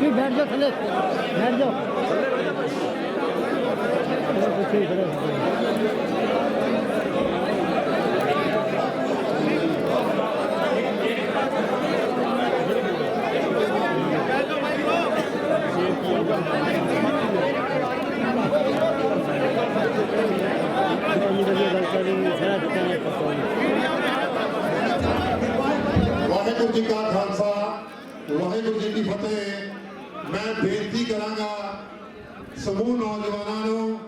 ਜੀ ਬੈਠ ਜਾਓ ਥੱਲੇ ਬੈਠ ਜਾਓ ਹੋਰ ਪਿੱਛੇ ਹੀ ਖੜੇ ਹੋ। ਇੰਨੀ ਵਧੀਆ ਗੱਲ ਕਰੀ ਸਾਰਾ ਦਿੱਤਾ ਨੇ ਪਤਾ ਵਾਹਿਗੁਰੂ ਜੀ ਕਾ ਖਾਲਸਾ ਵਾਹਿਗੁਰੂ ਜੀ ਕੀ ਫਤਿਹ ਮੈਂ ਬੇਨਤੀ ਕਰਾਂਗਾ ਸਮੂਹ ਨੌਜਵਾਨਾਂ ਨੂੰ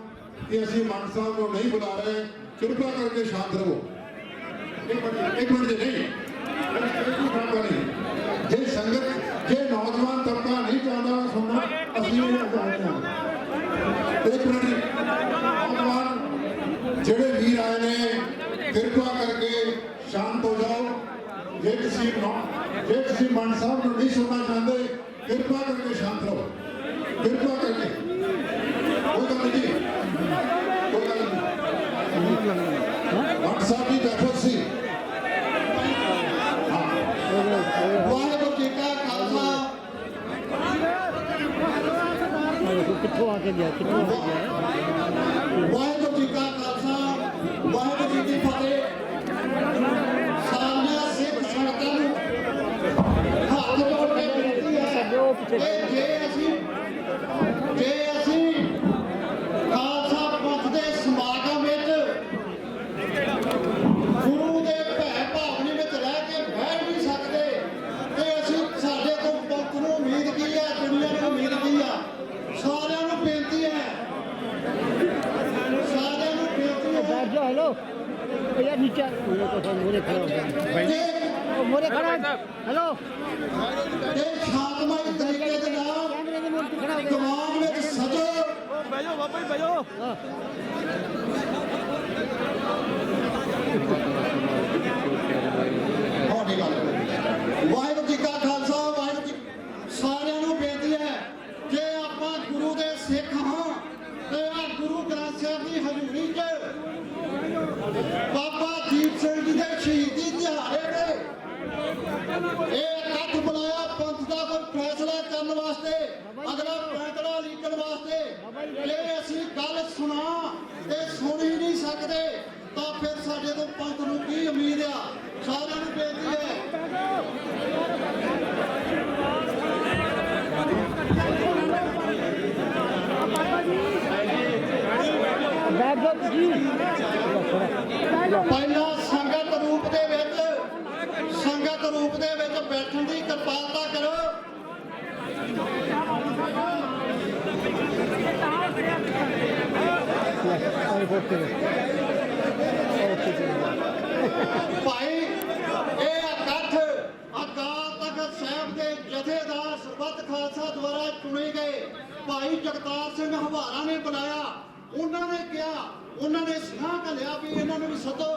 ਕਿ ਅਸੀਂ ਮਾਨ ਸਾਹਿਬ ਨੂੰ ਨਹੀਂ ਬੁਲਾ ਰਹੇ, ਕਿਰਪਾ ਕਰਕੇ ਸ਼ਾਂਤ ਰਹੋ। ਇੱਕ ਮਿੰਟ ਇੱਕ ਮਿੰਟ ਜੀ, ਨਹੀਂ। ਜੇ ਸੰਗਤ, ਜੇ ਨੌਜਵਾਨ ਤਬਕਾ ਨਹੀਂ ਚਾਹੁੰਦਾ ਸੁਣਨਾ, ਅਸੀਂ ਇਹ ਚਾਹੁੰਦੇ ਹਾਂ। ਇੱਕ ਮਿੰਟ ਨੌਜਵਾਨ ਜਿਹੜੇ ਵੀਰ ਆਏ ਨੇ, ਕਿਰਪਾ ਕਰਕੇ ਸ਼ਾਂਤ ਹੋ ਜਾਓ। ਜੇ ਤੁਸੀਂ ਜੇ ਤੁਸੀਂ ਮਨ ਸਾਹਿਬ ਨੂੰ ਨਹੀਂ ਸੁਣਨਾ ਚਾਹੁੰਦੇ, ਕਿਰਪਾ ਕਰਕੇ ਸ਼ਾਂਤ ਰਹੋ। ਕਿਰਪਾ ਕਰਕੇ ਕੋਈ ਗੱਲ ਨਹੀਂ ਜੀ। ਕੋਈ ਗੱਲ ਨਹੀਂ ਮਨ ਸਾਹਿਬ ਦੀ ਬੈਠਕ ਸੀ ਵਾਹਿਗੁਰੂ ਜੀ ਕਾ ਖਾਲਸਾ ਆਹ ਦੇਖੋ ਕਿੱਥੋਂ ਆ ਕੇ ਗਿਆ ਕਿੱਥੋਂ ਆ ਕੇ ਗਿਆ। ਵਾਹਿਗੁਰੂ ਜੀ ਕਾ ਖਾਲਸਾ ਵਾਹਿਗੁਰੂ ਜੀ ਕੀ ਫਤਿਹ। ਸਾਰੀਆਂ ਸਿੱਖ ਸੰਗਤਾਂ ਨੂੰ ਹੱਥ ਜੋੜ ਕੇ ਬੇਨਤੀ ਹੈ ਕਿ ਜੇ ਅਸੀਂ ਜੇ हाँ। ਵਾਹਿਗੁਰੂ ਜੀ ਕਾ ਖਾਲਸਾ, ਵਾਹਿਗੁਰੂ ਜੀ ਸਾਰਿਆਂ ਨੂੰ ਬੇਨਤੀ ਹੈ ਜੇ ਆਪਾਂ ਗੁਰੂ ਦੇ ਸਿੱਖ ਹਾਂ ਤੇ ਆ ਗੁਰੂ ਗ੍ਰੰਥ ਸਾਹਿਬ ਦੀ ਹਜ਼ੂਰੀ 'ਚ ਬਾਬਾ ਦੀਪ ਸਿੰਘ ਜੀ ਦੇ ਸ਼ਹੀਦੀ ਦਿਹਾੜੇ ਤੇ ਇਹ ਇਕੱਠ ਬੁਲਾਇਆ ਪੰਥ ਦਾ ਕੋਈ ਫੈਸਲਾ ਕਰਨ ਵਾਸਤੇ ਅਗਲਾ ਫੈਸਲਾ ਵਾਸਤੇ ਜੇ ਅਸੀਂ ਗੱਲ ਸੁਣਾ ਤੇ ਸੁਣ ਹੀ ਨਹੀਂ ਸਕਦੇ, ਤਾਂ ਫਿਰ ਸਾਡੇ ਤੋਂ ਪੰਥ ਨੂੰ ਕੀ ਉਮੀਦ ਆ? রিপোর্ট করতে ਭਾਈ, ਇਹ ਇਕੱਠ ਅਕਾਲ ਤਖਤ ਸਾਹਿਬ ਦੇ ਜਥੇਦਾਰ ਸਰਬੱਤ ਖਾਲਸਾ ਦੁਆਰਾ ਚੁਣੇ ਗਏ। ਭਾਈ ਜਗਤਾਰ ਸਿੰਘ ਹਵਾਰਾ ਨੇ ਬੁਲਾਇਆ। ਉਹਨਾਂ ਨੇ ਕਿਹਾ, ਉਹਨਾਂ ਨੇ ਸਾਹ ਘਲਿਆ ਵੀ ਇਹਨਾਂ ਨੂੰ ਵੀ ਸਦੋ।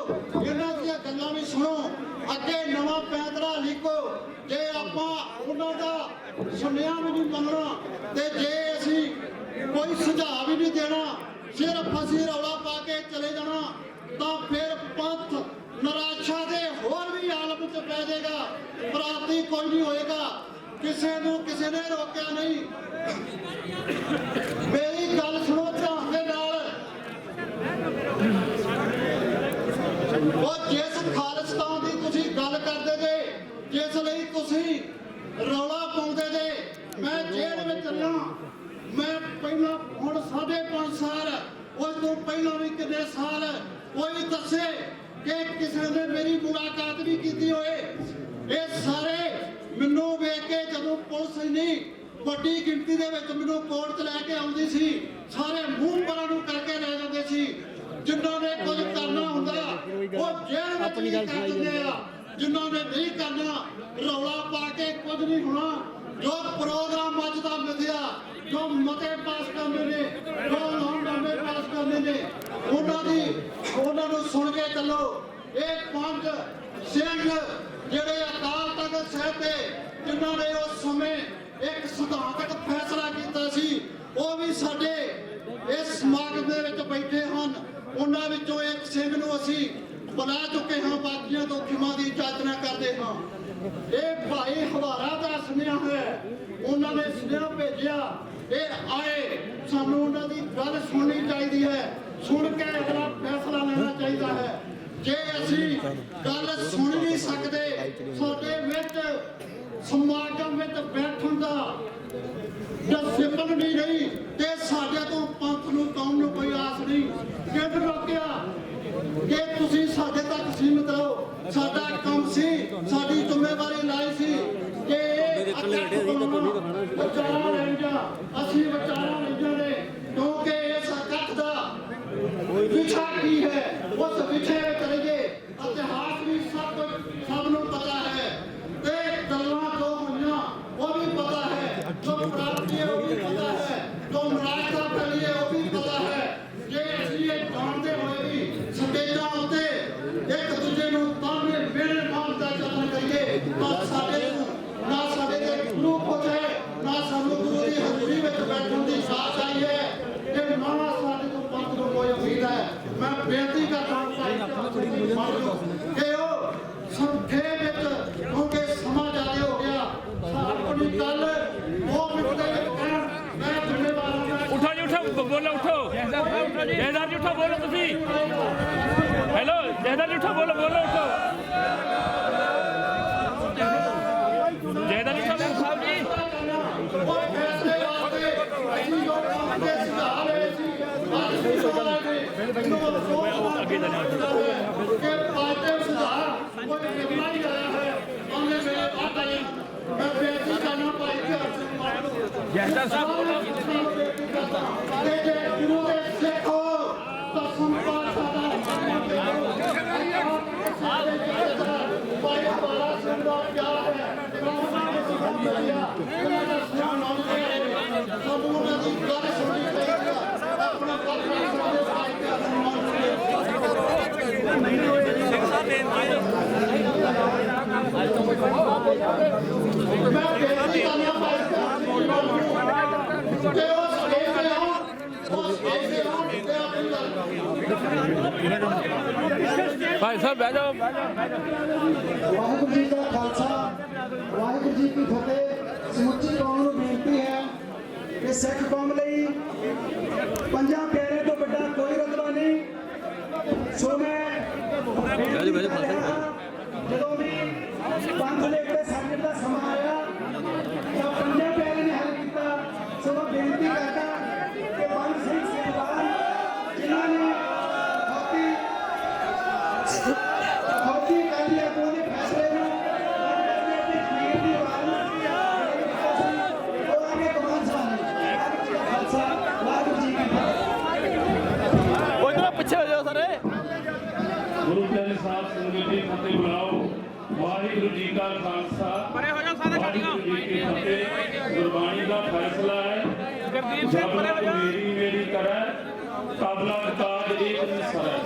ਇਹਨਾਂ ਦੀਆਂ ਗੱਲਾਂ ਵੀ ਸੁਣੋ। ਅੱਗੇ ਨਵਾਂ ਪੈਦਰਾ ਲਿਖੋ। ਜੇ ਆਪਾਂ ਉਹਨਾਂ ਦਾ ਸੁਨੇਹਾ ਵੀ ਨਹੀਂ ਮੰਨਣਾ, ਤੇ ਜੇ ਅਸੀਂ ਕੋਈ ਸੁਝਾਅ ਵੀ ਨਹੀਂ ਦੇਣਾ ਸਿਰਫ ਫਸੀ ਰੌਲਾ ਪਾ ਕੇ ਚਲੇ ਜਾਣਾ, ਤਾਂ ਫਿਰ ਪੰਥ ਨਿਰਾਸ਼ਾ ਦੇ ਹੋਰ ਵੀ ਆਲਮ ਚ ਪੈ ਜਾਏਗਾ। ਪ੍ਰਾਪਤੀ ਕੋਈ ਨਹੀਂ ਹੋਏਗਾ। ਕਿਸੇ ਨੂੰ ਕਿਸੇ ਨੇ ਰੋਕਿਆ ਨਹੀਂ। ਮੇਰੀ ਗੱਲ ਸੁਣੋ ਧਿਆਨ ਦੇ ਨਾਲ। ਉਹ ਜਿਸ ਖਾਲਿਸਤਾਨ ਦੀ ਤੁਸੀਂ ਗੱਲ ਕਰਦੇ ਜੇ, ਜਿਸ ਲਈ ਤੁਸੀਂ ਰੌਲਾ ਪਾਉਂਦੇ ਜੇ, ਮੈਂ ਜੇਲ੍ਹ ਵਿੱਚ ਚੱਲਾਂ ਮੈਂ ਪਹਿਲਾਂ ਹੁਣ ਸਾਢੇ ਪੰਜ ਸਾਲ ਉਸ ਤੋਂ ਪਹਿਲਾਂ ਵੀ ਕਿੰਨੇ ਸਾਲ ਕੋਈ ਦੱਸੇ ਕਿ ਕਿਸੇ ਨੇ ਮੇਰੀ ਮੁਲਾਕਾਤ ਵੀ ਕੀਤੀ ਹੋਏ ਇਹ ਸਾਰੇ ਮੈਨੂੰ ਵੇਖ ਕੇ ਜਦੋਂ ਪੁਲਿਸ ਨਹੀਂ ਵੱਡੀ ਗਿਣਤੀ ਦੇ ਵਿੱਚ ਮੈਨੂੰ ਕੋਰਟ 'ਚ ਲੈ ਕੇ ਆਉਂਦੀ ਸੀ ਸਾਰੇ ਮੂੰਹ ਪਰਾਂ ਨੂੰ ਕਰਕੇ ਲੈ ਜਾਂਦੇ ਸੀ। ਜਿਨ੍ਹਾਂ ਨੇ ਕੁਝ ਕਰਨਾ ਹੁੰਦਾ ਉਹ ਜੇਲ੍ਹ ਵਿੱਚ ਵੀ ਗੱਲ ਕਰ ਸੁਣਾਈ ਦਿੰਦੇ ਆ। ਜਿਨ੍ਹਾਂ ਨੇ ਨਹੀਂ ਕਰਨਾ, ਰੌਲਾ ਪਾ ਕੇ ਕੁਝ ਨਹੀਂ ਹੋਣਾ। ਜੋ ਪ੍ਰੋਗਰਾਮ ਅੱਜ ਦਾ ਮਿਥਿਆ ਜੋ ਮਤੇ ਪਾਸ ਕਰਨੇ ਨੇ, ਜੋ ਨਾਮਨਾਮੇ ਪਾਸ ਕਰਨੇ ਨੇ, ਉਹਨਾਂ ਦੀ, ਉਹਨਾਂ ਨੂੰ ਸੁਣ ਕੇ ਚੱਲੋ। ਇਹ ਪੰਜ ਸਿੰਘ ਜਿਹੜੇ ਅਕਾਲ ਤਖਤ ਸਾਹਿਬ ਦੇ, ਜਿਨ੍ਹਾਂ ਨੇ ਉਸ ਸਮੇਂ ਇੱਕ ਸਿਧਾਂਤਕ ਫੈਸਲਾ ਕੀਤਾ ਸੀ, ਉਹ ਵੀ ਸਾਡੇ ਇਸ ਸਮਾਗਮ ਦੇ ਵਿੱਚ ਬੈਠੇ ਹਨ। ਉਹਨਾਂ ਵਿੱਚੋਂ ਇੱਕ ਸਿੰਘ ਨੂੰ ਅਸੀਂ ਬੁਲਾ ਚੁੱਕੇ ਹਾਂ, ਬਾਕੀਆਂ ਤੋਂ ਖਿਮਾ ਦੀ ਚਾਚਨਾ ਕਰਦੇ ਹਾਂ। ਇਹ ਭਾਈ ਹਵਾਰਾ ਦਾ ਸੁਨੇਹਾ ਹੈ। ਉਹਨਾਂ ਨੇ ਸੁਨੇਹਾ ਭੇਜਿਆ, ਇਹ ਆਏ, ਸਾਨੂੰ ਉਹਨਾਂ ਦੀ ਗੱਲ ਸੁਣਨੀ ਚਾਹੀਦੀ ਹੈ। ਸੁਣ ਕੇ ਅਗਲਾ ਫੈਸਲਾ ਲੈਣਾ ਚਾਹੀਦਾ ਹੈ। ਜੇ ਅਸੀਂ ਗੱਲ ਸੁਣ ਨਹੀਂ ਸਕਦੇ, ਸਾਡੇ ਵਿੱਚ ਸਮਾਗਮ ਵਿੱਚ ਬੈਠਣ ਦਾ ਡਿਸਪਲਿਨ ਨਹੀਂ ਰਹੀ, ਤੇ ਸਾਡੇ ਤੋਂ ਪੰਥ ਨੂੰ ਕੌਮ ਨੂੰ ਕੋਈ ਆਸ ਨਹੀਂ। ਕਿਹਨ ਰੋਕਿਆ? ਕਿ ਤੁਸੀਂ ਸਾਡੇ ਤੱਕ ਸੀਮਿਤ ਰਹੋ ਸਾਡਾ ਕੰਮ ਸੀ ਸਾਡੀ ਜ਼ਿੰਮੇਵਾਰੀ ਲਾਈ ਸੀ ਕਿ ਅਸੀਂ ਵਿਚਾਰਾ ਲੈ ਜਾਣੇ ਕਿਉਂਕਿ ਇਸ ਇਕੱਠ ਦਾ ਵਿਛਾ ਕੀ ਹੈ? ਉਸ ਵਿਛੇ ਵਿੱਚ ਰਹੀਏ ਇਤਿਹਾਸ ਵੀ ਸਭ ਕੁਝ ਸਭ ਨੂੰ ਪਤਾ ਹੈ ਤੇ ਗੱਲਾਂ ਜੋ ਹੋਈਆਂ ਉਹ ਵੀ ਪਤਾ ਹੈ ਜੋ ਪ੍ਰਾਪਤੀਆਂ ਉਹ ਵੀ ਪਤਾ ਹੈ ਜੋ ਮਰਾਠਾ ਫੈਲੀ ਹੈ ਉਹ ਵੀ ਪਤਾ ਹੈ ਜੇ ਅਸੀਂ ਇਹ ਜਾਣਦੇ ਹੋਏ ਵੀ ਸਟੇਜਾਂ ਉੱਤੇ ਇੱਕ ਦੂਜੇ ਨੂੰ ਤਾਨੇ ਮੇਰੇ ਮਾਰਨ ਦਾ ਯਤਨ ਕਰੀਏ ਤਾਂ ਸਾਡੇ ਨੂੰ ਨਾ ਸਾਡੇ ਤੇ ਗੁਰੂ ਪਹੁੰਚੇ ਨਾ ਸਾਨੂੰ ਗੁਰੂ ਦੀ ਹਜ਼ੂਰੀ ਵਿੱਚ ਬੈਠਣ ਦੀ ਸਾਥ ਆਈ ਹੈ ਤੇ ਨਾ ਸਾਡੇ ਤੋਂ ਪੰਥ ਨੂੰ ਕੋਈ ਉਮੀਦ ਹੈ ਮੈਂ ਬੇਨਤੀ ਕਰਦਾ ਹਾਂ ਭਾਈ ਕਿ ਉਹ ਸੰਖੇ ਵਿੱਚ ਕਿਉਂਕਿ ਸਮਾਂ ਜ਼ਿਆਦਾ ਹੋ ਗਿਆ ਆਪਣੀ ਗੱਲ ਉਹ ਮਿੰਟ ਕਹਿਣ ਮੈਂ ਜ਼ਿੰਮੇਵਾਰ ਹਾਂ ਉਠੋ ਜੀ ਉਠੋ ਬੋਲੋ ਉਠੋ ਜੈਦਾਰ ਜੀ ਉਠੋ ਬੋਲੋ ਤੁਸੀਂ ਹੈਲੋ ਜੈਦਾਰ ਜੀ ਉਠੋ ਬੋਲੋ ਬੋਲੋ ਉਠੋ ਜੈਦਾਰ ਜੀ ਉਠੋ ਸਾਹਿਬ ਜੀ ਉਹ ਫੈਸਲੇ ਵਾਸਤੇ ਅਸੀਂ ਜੋ ਕੰਮ ਦੇ ਸੁਝਾਅ ਲਏ ਸੀ ਅੱਜ ਵੀ ਸੁਝਾਅ ਨੇ ਮੈਨੂੰ ਅੱਗੇ ਜਾਣਾ ਕਿ ਪਾਰਟੀ ਸੁਝਾਅ ਉਹ ਕਿੰਨਾ ਹੀ ਕਰਿਆ ਹੈ ਉਹਨੇ ਮੇਰੇ ਬਾਤ ਆਈ ਮੈਂ ਬੇਨਤੀ ਕਰਨਾ ਭਾਈ ਕਿ ਅਰਜਨ ਮਾਨ ਜੈਦਾਰ ਸਾਹਿਬ। ਬੋਲੋ ਤੇ ਜੇ ਗੁਰੂ ਦੇ ਸਿੱਖ ਹੋ ਤਾਂ ਸੰਪਾਦ ਸਾਡਾ ਭਾਈ ਬਾਲਾ ਸਿੰਘ ਦਾ ਪਿਆਰ ਹੈ ਸਮੂਹ ਦੀ ਗੱਲ ਸੁਣੀ ਚਾਹੀਦੀ ਹੈ ਆਪਣਾ ਪੱਖ ਨਹੀਂ ਸਮਝੇ ਭਾਈ ਤੇ ਅਸਮਾਨ ਮੈਂ ਬੇਨਤੀ ਕਰਨਾ ਭਾਈ ਤੇ ਉਹ ਸਟੇਜ ਤੇ ਆਉਣ ਉਹ ਸਟੇਜ ਤੇ ਆਉਣ ਤੇ ਆਪਣੀ ਗੱਲ ਕਰੋ ਭਾਈ ਸਾਹਿਬ, ਬਹਿ ਜਾਓ। ਵਾਹਿਗੁਰੂ ਜੀ ਦਾ ਖਾਲਸਾ, ਵਾਹਿਗੁਰੂ ਜੀ ਕੀ ਫਤਿਹ। ਸਮੁੱਚੀ ਕੌਮ ਨੂੰ ਬੇਨਤੀ ਹੈ ਕਿ ਸਿੱਖ ਕੌਮ ਲਈ ਪੰਜਾਂ ਪਿਆਰੇ ਤੋਂ ਵੱਡਾ ਕੋਈ ਰਤਬਾ ਨਹੀਂ। ਸੋ ਮੈਂ ਜਦੋਂ ਵੀ ਪੰਥ ਦੇ ਉੱਤੇ ਸੰਕਟ ਦਾ ਸਮਾਂ ਆਇਆ ਤਾਂ ਪੰਜਾਂ ਪਿਆਰਿਆਂ ਨੇ ਹੱਲ ਕੀਤਾ ਸੋ ਮੈਂ ਬੇਨਤੀ ਕਰਦਾ ਕਿ ਪੰਜ ਸਿੰਘ ਸੇਵਾਨ ਜਿਨ੍ਹਾਂ ਨੇ ਹਾਕੀ ਫੌਜੀ ਕਾਲੀਆ ਤੋਂ ਦੇ ਫੈਸਲੇ ਨੂੰ ਆਪਣੇ ਆਪਣੀ ਜ਼ਮੀਰ ਦੀ ਆਵਾਜ਼ ਨੂੰ ਉਹ ਆਗੇ ਕਮਾਨ ਸਾਹਮਣੇ ਵਾਹਿਗੁਰੂ ਜੀ ਕਾ ਖਾਲਸਾ ਵਾਹਿਗੁਰੂ ਜੀ ਕੀ ਫਤਿਹ ਉਹ ਇਧਰ ਪਿੱਛੇ ਹੋ ਜਾਓ ਸਾਰੇ ਗੁਰੂ ਪਿਆਰੇ ਸਾਹਿਬ ਸੰਗਤ ਦੀ ਫਤਿਹ ਬੁਲਾਓ ਵਾਹਿਗੁਰੂ ਜੀ ਕਾ ਖਾਲਸਾ ਪਰੇ ਹੋ ਜਾਓ ਸਾਰੇ ਜੀ ਕੀ ਫਤਿਹ ਗੁਰਬਾਣੀ ਦਾ ਫੈਸਲਾ ਹੈ। ਗੁਰਦੀਪ ਸਿੰਘ ਪਰੇ ਜਾਓ ਮੇਰੀ ਮੇਰੀ ਕਰੈ ਕਾਬਲਾ ਕਾਜ ਏਕ ਨਿਸਰੈ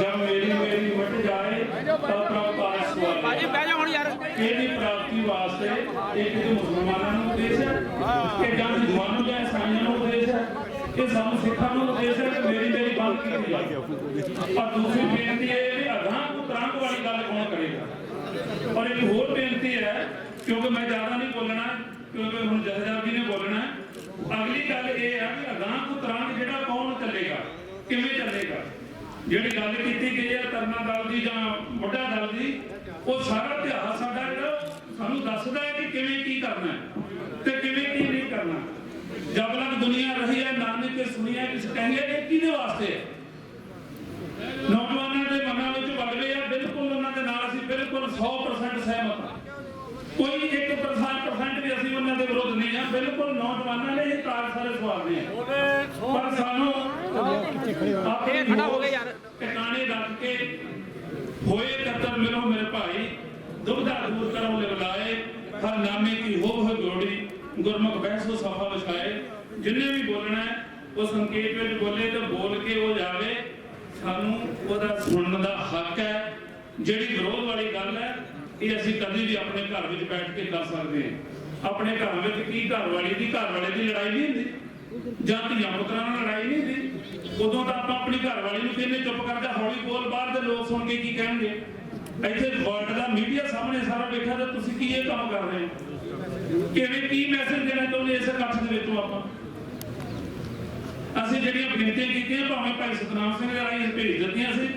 ਜਬ ਮੇਰੀ ਮੇਰੀ ਮਟ ਜਾਏ ਤਬ ਪ੍ਰਭ ਕਾਜ ਸਵਾਲ ਭਾਜੀ ਬਹਿ ਜਾਓ ਹੁਣ ਯਾਰ। ਇਹਦੀ ਪ੍ਰਾਪਤੀ ਵਾਸਤੇ? ਇੱਕ ਤੇ ਮੁਸਲਮਾਨਾਂ ਨੂੰ ਉਪਦੇਸ਼ ਹੈ ਕਿ ਜਾਂ ਹਿੰਦੂਆਂ ਨੂੰ ਜਾਂ ਇਸਾਈਆਂ ਨੂੰ ਉਪਦੇਸ਼ ਹੈ। ਇਹ ਸਾਨੂੰ ਸਿੱਖਾਂ ਨੂੰ ਉਪਦੇਸ਼ ਹੈ ਕਿ ਮੇਰੀ ਮੇਰੀ ਬਾਤ ਕੀਤੀ ਜਾਏ ਪਰ ਦੂਸਰੀ ਬੇਨਤੀ ਹੈ ਕਿ ਅਗਾਂਹ ਨੂੰ ਤਰੰਗ ਵਾਲੀ ਗੱਲ ਕੌਣ ਕਰੇਗਾ? ਔਰ ਇੱਕ ਹੋਰ ਬੇਨਤੀ ਹੈ, ਕਿਉਂਕਿ ਮੈਂ ਜ਼ਿਆਦਾ ਨਹੀਂ ਬੋਲਣਾ, ਕਿਉਂਕਿ ਹੁਣ ਜਥੇਦਾਰ ਜੀ ਨੇ ਬੋਲਣਾ ਅਗਲੀ ਗੱਲ ਇਹ ਹੈ ਕਿ ਅਗਾਂਹ ਨੂੰ ਤਰੰਗ ਜਿਹੜਾ ਕੌਣ ਚੱਲੇਗਾ, ਕਿਵੇਂ ਚੱਲੇਗਾ? ਜਿਹੜੀ ਗੱਲ ਕੀਤੀ ਗਈ ਹੈ ਤਰਨਾ ਦਲ ਦੀ ਜਾਂ ਵੱਡਾ ਦਲ ਦੀ, ਉਹ ਸਾਰਾ ਇਤਿਹਾਸ ਸਾਡਾ ਜਿਹੜਾ ਸਾਨੂੰ ਦੱਸਦਾ ਹੈ ਕਿ ਕਿਵੇਂ ਕੀ ਕਰਨਾ ਹੈ ਤੇ ਕਿਵੇਂ ਕੀ ਜਦ ਤੱਕ ਦੁਨੀਆ ਰਹੀ ਹੈ ਨਾਨਕ ਕੇ ਸੁਣਿਆ ਕਿਸ ਕਹਿੰਗੇ ਇਹ ਕਿਹਦੇ ਵਾਸਤੇ? ਹੈ ਨੌਜਵਾਨਾਂ ਦੇ ਮਨਾਂ ਵਿੱਚ ਬਦਲੇ ਆ ਬਿਲਕੁਲ ਉਹਨਾਂ ਦੇ ਨਾਲ ਅਸੀਂ ਬਿਲਕੁਲ 100% ਸਹਿਮਤ ਹਾਂ। ਕੋਈ 1% ਵੀ ਅਸੀਂ ਉਹਨਾਂ ਦੇ ਵਿਰੁੱਧ ਨਹੀਂ ਹਾਂ ਬਿਲਕੁਲ ਨੌਜਵਾਨਾਂ ਨੇ ਇਹ ਕਾਰ ਸਾਰੇ ਸਵਾਰਦੇ ਆ। ਪਰ ਸਾਨੂੰ ਆਪਣੇ ਖੜਾ ਹੋ ਗਏ ਯਾਰ। ਟਿਕਾਣੇ ਰੱਖ ਕੇ ਹੋਏ ਕਤਰ ਮਿਲੋ ਮੇਰੇ ਭਾਈ ਦੁਬਦਾ ਦੂਰ ਕਰੋ ਲਿਵਲਾਏ ਹਰ ਨਾਮੇ ਕੀ ਹੋ ਹੋ ਜੋੜੀ ਗੁਰਮੁਖ ਬਹਿਸੋ ਸਫਾ ਵਿਛਾਏ ਜਿੰਨੇ ਵੀ ਬੋਲਣਾ ਉਹ ਸੰਕੇਤ ਵਿੱਚ ਬੋਲੇ ਤੇ ਬੋਲ ਕੇ ਉਹ ਜਾਵੇ। ਸਾਨੂੰ ਉਹਦਾ ਸੁਣਨ ਦਾ ਹੱਕ ਹੈ। ਜਿਹੜੀ ਵਿਰੋਧ ਵਾਲੀ ਗੱਲ ਹੈ, ਇਹ ਅਸੀਂ ਕਦੀ ਵੀ ਆਪਣੇ ਘਰ ਵਿੱਚ ਬੈਠ ਕੇ ਕਰ ਸਕਦੇ ਹਾਂ। ਆਪਣੇ ਘਰ ਵਿੱਚ ਕੀ ਘਰ ਵਾਲੀ ਦੀ, ਘਰ ਵਾਲੇ ਦੀ ਲੜਾਈ ਨਹੀਂ ਹੁੰਦੀ। ਜਾਂ ਧੀਆਂ ਪੁੱਤਰਾਂ ਨਾਲ ਲੜਾਈ ਨਹੀਂ ਹੁੰਦੀ। ਉਦੋਂ ਤਾਂ ਆਪਾਂ ਆਪਣੀ ਘਰ ਵਾਲੀ ਨੂੰ ਕਹਿੰਦੇ ਚੁੱਪ ਕਰ ਜਾ, ਹੌਲੀ ਬੋਲ, ਬਾਹਰ ਦੇ ਲੋਕ ਸੁਣ ਕੇ ਕੀ ਕਹਿਣਗੇ? ਇੱਥੇ ਵਰਲਡ ਦਾ ਮੀਡੀਆ ਸਾਹਮਣੇ ਸਾਰਾ ਬੈਠਾ ਤੇ ਤੁਸੀਂ ਕੀ ਇਹ ਕੰਮ ਕਰ ਰਹੇ ਹੋ? ਕਿਵੇਂ ਕੀ ਮੈਸੇਜ ਦੇਣਾ ਚਾਹੁੰਦੇ ਇਸ ਇਕੱਠ ਦੇ ਵਿੱਚੋਂ ਆਪਾਂ? ਅਸੀਂ ਜਿਹੜੀਆਂ ਬੇਨਤੀਆਂ ਕੀਤੀਆਂ, ਭਾਵੇਂ ਭਾਈ ਸਤਨਾਮ ਸਿੰਘ ਦੇ ਰਾਹੀਂ ਭੇਜ ਦਿੱਤੀਆਂ ਸੀ,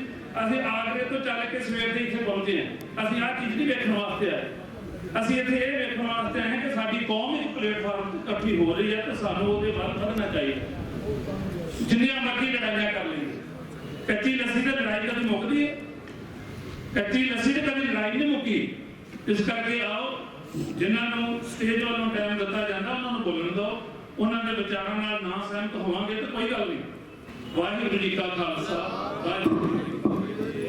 ਅਸੀਂ ਆਗਰੇ ਤੋਂ ਚੱਲ ਕੇ ਸਵੇਰ ਦੇ ਇੱਥੇ ਪਹੁੰਚੇ ਹਾਂ। ਅਸੀਂ ਆਹ ਚੀਜ਼ ਨਹੀਂ ਵੇਖਣ ਵਾਸਤੇ ਆਏ। ਅਸੀਂ ਇੱਥੇ ਇਹ ਵੇਖਣ ਵਾਸਤੇ ਆਏ ਕਿ ਸਾਡੀ ਕੌਮ ਇੱਕ ਪਲੇਟਫਾਰਮ ਤੇ ਇਕੱਠੀ ਹੋ ਰਹੀ ਹੈ ਤੇ ਸਾਨੂੰ ਉਹਦੇ ਵੱਲ ਵਧਣਾ ਚਾਹੀਦਾ। ਜਿੰਨੀਆਂ ਮਰਜ਼ੀ ਲੜਾਈਆਂ ਕਰ ਲਈਏ। ਕੱਚੀ ਲੱਸੀ ਤੇ ਲੜਾਈ ਕੱਚੀ ਲੱਸੀ ਤੇ ਕਦੀ ਲੜਾਈ ਨਹੀਂ ਮੁੱਕੀ। ਇਸ ਕਰਕੇ ਆਓ, ਜਿਨ੍ਹਾਂ ਨੂੰ ਸਟੇਜ ਵੱਲੋਂ ਟਾਈਮ ਦਿੱਤਾ ਜਾਂਦਾ, ਉਹਨਾਂ ਨੂੰ ਬੋਲਣ ਦਿਓ। ਉਹਨਾਂ ਦੇ ਵਿਚਾਰਾਂ ਨਾਲ ਨਾ ਸਹਿਮਤ ਹੋਵਾਂਗੇ ਤਾਂ ਕੋਈ ਗੱਲ ਨਹੀਂ। ਵਾਹਿਗੁਰੂ ਜੀ ਕਾ ਖਾਲਸਾ, ਵਾਹਿਗੁਰੂ